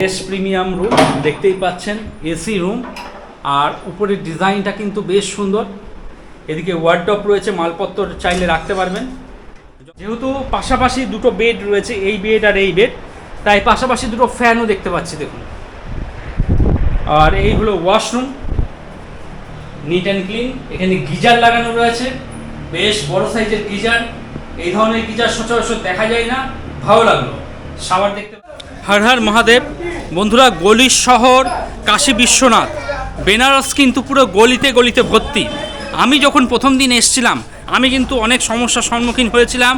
বেশ premium room দেখতেই পাচ্ছেন এসি রুম আর উপরের ডিজাইনটা কিন্তু বেশ সুন্দর। এদিকে ওয়ার্ডটপ রয়েছে, মালপত্র চাইলে রাখতে পারবেন। যেহেতু পাশাপাশি দুটো বেড রয়েছে, এই বেড আর এই বেড তাই পাশাপাশি দুটো ফ্যানও দেখতে পাচ্ছি, দেখুন। আর এই হলো ওয়াশরুম নিট অ্যান্ড ক্লিন এখানে গিজার লাগানো রয়েছে, বেশ বড় সাইজের গিজার। এই ধরনের গিজার সচরাচর দেখা যায় না, ভালো লাগল। সাবার দেখতে হর হর মহাদেব। বন্ধুরা গলির শহর, কাশী বিশ্বনাথ। বেনারস কিন্তু পুরো গলিতে গলিতে ভর্তি। আমি যখন প্রথম দিন এসছিলাম, আমি কিন্তু অনেক সমস্যার সম্মুখীন হয়েছিলাম,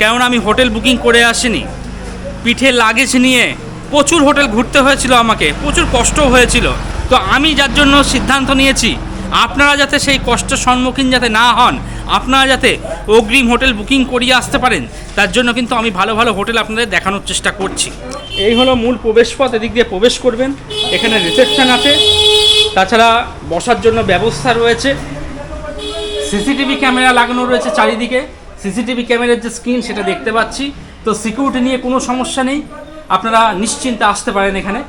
কেননা আমি হোটেল বুকিং করে আসিনি। পিঠে লাগেজ নিয়ে প্রচুর হোটেল ঘুরতে হয়েছিল আমাকে, প্রচুর কষ্ট হয়েছিল। তো আমি যার জন্য সিদ্ধান্ত নিয়েছি, আপনারা যাতে সেই কষ্টের সম্মুখীন যাতে না হন, আপনারা যাতে অগ্রিম হোটেল বুকিং করিয়ে আসতে পারেন, তার জন্য কিন্তু আমি ভালো ভালো হোটেল আপনাদের দেখানোর চেষ্টা করছি। এই হলো মূল প্রবেশপথ, এদিক দিয়ে প্রবেশ করবেন। এখানে রিসেপশন আছে। তাছাড়া বসার জন্য ব্যবস্থা রয়েছে। সিসিটিভি ক্যামেরা লাগানো রয়েছে চারিদিকে। সিসিটিভি ক্যামেরার যে স্ক্রিন, সেটা দেখতে পাচ্ছি। তো সিকিউরিটি নিয়ে কোনো সমস্যা নেই। আপনারা নিশ্চিন্তে আসতে পারেন এখানে।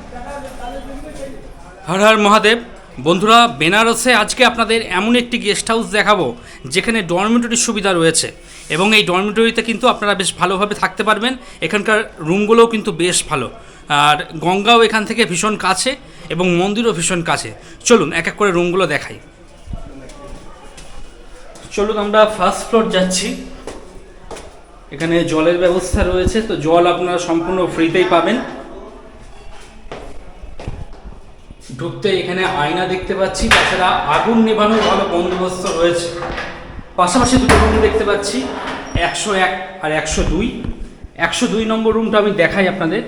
হর হর মহাদেব। বন্ধুরা, বেনারসে আজকে আপনাদের এমন একটি গেস্ট হাউস দেখাবো, যেখানে ডরমিটরির সুবিধা রয়েছে। এবং এই ডরমিটরিতে কিন্তু আপনারা বেশ ভালোভাবে থাকতে পারবেন। এখানকার রুমগুলোও কিন্তু বেশ ভালো। আর গঙ্গাও এখান থেকে ভীষণ কাছে এবং মন্দিরও ভীষণ কাছে। চলুন, এক এক করে রুমগুলো দেখাই। চলুন আমরা ফার্স্ট ফ্লোর যাচ্ছি। এখানে জলের ব্যবস্থা রয়েছে, তো জল আপনারা সম্পূর্ণ ফ্রিতেই পাবেন। ঢুকতে এখানে আয়না দেখতে পাচ্ছি, তাছাড়া আগুন নেভানোর ভালো বন্দোবস্ত রয়েছে। পাশাপাশি দুটো রুম দেখতে পাচ্ছি, একশো এক আর একশো দুই। একশো দুই নম্বর রুমটা আমি দেখাই আপনাদের।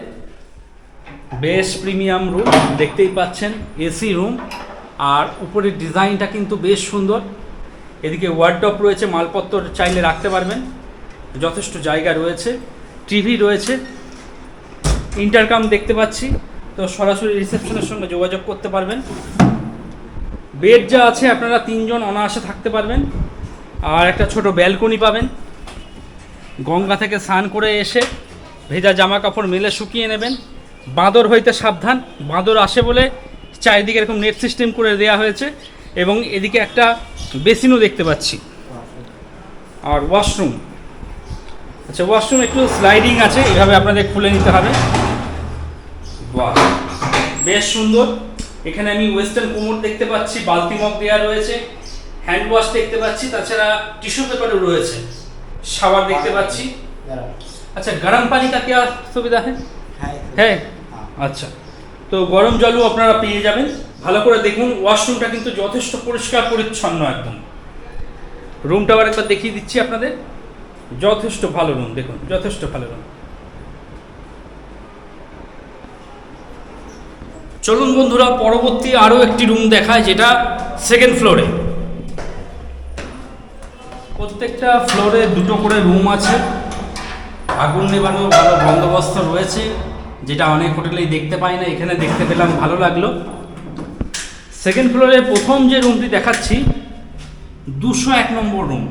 বেশ প্রিমিয়াম রুম, দেখতেই পাচ্ছেন, এসি রুম, আর উপরের ডিজাইনটা কিন্তু বেশ সুন্দর। এদিকে ওয়ার্ডটপ রয়েছে, মালপত্র চাইলে রাখতে পারবেন, যথেষ্ট জায়গা রয়েছে টিভি রয়েছে ইন্টারকাম দেখতে পাচ্ছি, তো সরাসরি রিসেপশনের সঙ্গে যোগাযোগ করতে পারবেন। বেড যা আছে, আপনারা তিনজন অনায়াসে থাকতে পারবেন। আর একটা ছোট ব্যালকনি পাবেন। গঙ্গা থেকে স্নান করে এসে ভেজা জামা কাপড় মেলে শুকিয়ে নেবেন। বাঁদর হইতে সাবধান, বাঁদর আসে বলে চারিদিকে এরকম নেট সিস্টেম করে দেওয়া হয়েছে এবং এদিকে একটা বেসিনও দেখতে পাচ্ছি। আর ওয়াশরুম। আচ্ছা ওয়াশরুম একটু স্লাইডিং আছে, এভাবে আপনাদের খুলে নিতে হবে। বাহ, বেশ সুন্দর। এখানে আমি ওয়েস্টার্ন কোমর দেখতে পাচ্ছি, বালতি মগ দেওয়া রয়েছে। হ্যান্ড ওয়াশ দেখতে পাচ্ছি তাছাড়া টিস্যু পেপারও রয়েছে শাওয়ার দেখতে পাচ্ছি আচ্ছা গরম পানি কা क्या সুবিধা है হ্যাঁ আচ্ছা তো গরম জলও আপনারা পেয়ে যাবেন ভালো করে দেখুন ওয়াশরুমটা কিন্তু যথেষ্ট পরিষ্কার পরিচ্ছন্ন একদম রুমটা আবার একবার দেখিয়ে দিচ্ছি আপনাদের যথেষ্ট ভালো রুম দেখুন যথেষ্ট ভালো রুম চলুন বন্ধুরা পরবর্তী আরও একটি রুম দেখায় যেটা সেকেন্ড ফ্লোরে প্রত্যেকটা ফ্লোরে দুটো করে রুম আছে। আগুন নেবানো ভালো বন্দোবস্ত রয়েছে, যেটা অনেক হোটেলেই দেখতে পাই না, এখানে দেখতে পেলাম, ভালো লাগল। সেকেন্ড ফ্লোরে প্রথম যে রুমটি দেখাচ্ছি, দুশো এক নম্বর রুম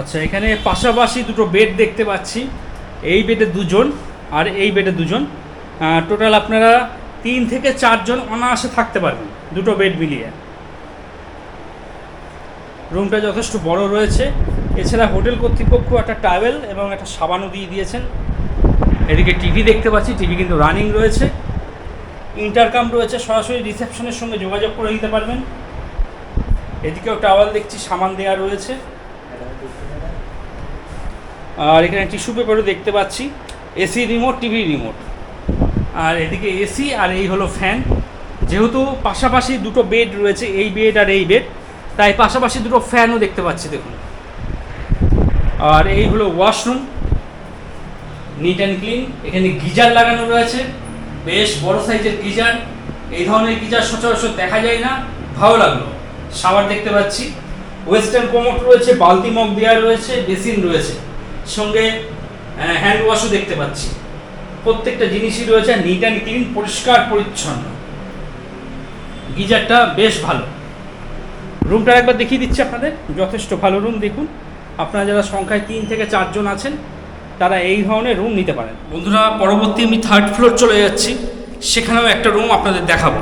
আচ্ছা এখানে পাশাপাশি দুটো বেড দেখতে পাচ্ছি। এই বেডে দুজন আর এই বেডে দুজন। টোটাল আপনারা তিন থেকে চারজন অনায়াসে থাকতে পারবেন, দুটো বেড মিলিয়ে। রুমটা যথেষ্ট বড় রয়েছে। এছাড়া হোটেল কর্তৃপক্ষ একটা ট্রাভেল এবং একটা সাবানও দিয়ে দিয়েছেন। এদিকে টিভি দেখতে পাচ্ছি, টিভি কিন্তু রানিং রয়েছে। ইন্টারকাম রয়েছে, সরাসরি রিসেপশনের সঙ্গে যোগাযোগ করে দিতে পারবেন। এদিকেও টাওয়াল দেখছি, সামান দেওয়া রয়েছে। আর এখানে টিস্যু পেপারও দেখতে পাচ্ছি, এসি রিমোট, টিভি রিমোট। আর এদিকে এসি আর এই হলো ফ্যান। যেহেতু পাশাপাশি দুটো বেড রয়েছে, এই বেড আর এই বেড। তাই পাশাপাশি দুটো ফ্যানও দেখতে পাচ্ছি, দেখুন। আর এই হলো ওয়াশরুম নিট অ্যান্ড ক্লিন এখানে গিজার লাগানো রয়েছে। বেশ বড় সাইজের গিজার। এই ধরনের গিজার সচরাচর দেখা যায় না। ভালো লাগল। শাওয়ার দেখতে পাচ্ছি। ওয়েস্টার্ন কোমোট রয়েছে, বালতি মগ দেওয়া রয়েছে, বেসিন রয়েছে। সঙ্গে হ্যান্ড ওয়াশও দেখতে পাচ্ছি। প্রত্যেকটা জিনিসই রয়েছে নিট অ্যান্ড ক্লিন পরিষ্কার, পরিচ্ছন্ন। গিজারটা বেশ ভালো। রুমটা একবার দেখিয়ে দিচ্ছি আপনাদের। যথেষ্ট ভালো রুম দেখুন। আপনারা যারা সংখ্যায় তিন থেকে চারজন আছেন তারা এই ধরনের রুম নিতে পারেন। বন্ধুরা পরবর্তী আমি থার্ড ফ্লোর চলে যাচ্ছি। সেখানেও একটা রুম আপনাদের দেখাবো।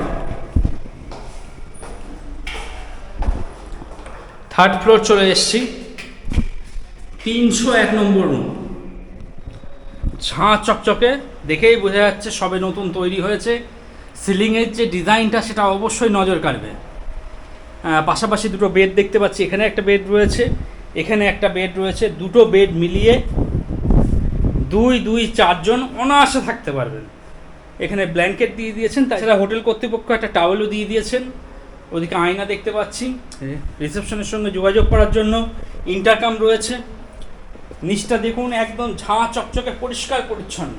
থার্ড ফ্লোর চলে এসেছি। তিনশো এক নম্বর রুম। ঝাঁ চকচকে দেখেই বোঝা যাচ্ছে সবে নতুন তৈরি হয়েছে। সিলিংয়ের যে ডিজাইনটা সেটা অবশ্যই নজর আহ, পাশাপাশি দুটো বেড দেখতে পাচ্ছি। এখানে একটা বেড রয়েছে এখানে একটা বেড রয়েছে। দুটো বেড মিলিয়ে দুই দুই চারজন অনায়াসে থাকতে পারবেন। এখানে ব্ল্যাঙ্কেট দিয়ে দিয়েছেন তাছাড়া হোটেল কর্তৃপক্ষ একটা টাওয়েলও দিয়ে দিয়েছেন। ওদিকে আয়না দেখতে পাচ্ছি। রিসেপশনের সঙ্গে যোগাযোগ করার জন্য ইন্টারকাম রয়েছে। নিচটা দেখুন একদম ঝাঁ চকচকে পরিষ্কার পরিচ্ছন্ন।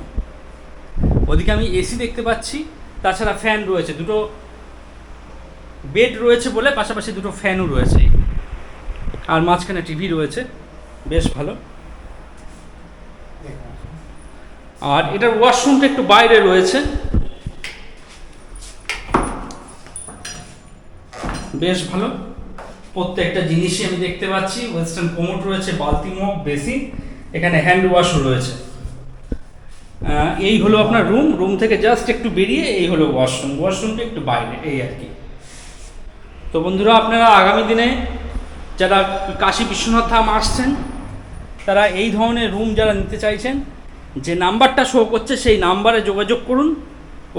ওদিকে আমি এসি দেখতে পাচ্ছি তাছাড়া ফ্যান রয়েছে। দুটো বেড রয়েছে বলে পাশাপাশি দুটো ফ্যানও রয়েছে। আর মাঝখানে টিভি রয়েছে। বেশ ভালো। আর এটার ওয়াশরুমটা একটু বাইরে রয়েছে। বেশ ভালো। প্রত্যেকটা জিনিসই আমি দেখতে পাচ্ছি। ওয়েস্টার্ন কোমোট রয়েছে, বালতি মগ, বেসিন, এখানে হ্যান্ড ওয়াশও রয়েছে। এই হলো আপনার রুম। রুম থেকে জাস্ট একটু বেরিয়ে এই হলো ওয়াশরুম। ওয়াশরুমটা একটু বাইরে, এই আর কি। তো বন্ধুরা, আপনারা আগামী দিনে যারা কাশী বিশ্বনাথ ধাম আসছেন, তারা এই ধরনের রুম যারা নিতে চাইছেন, যে নাম্বারটা শো করছে, সেই নাম্বারে যোগাযোগ করুন।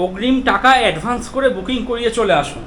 অগ্রিম টাকা অ্যাডভান্স করে বুকিং করিয়ে চলে আসুন।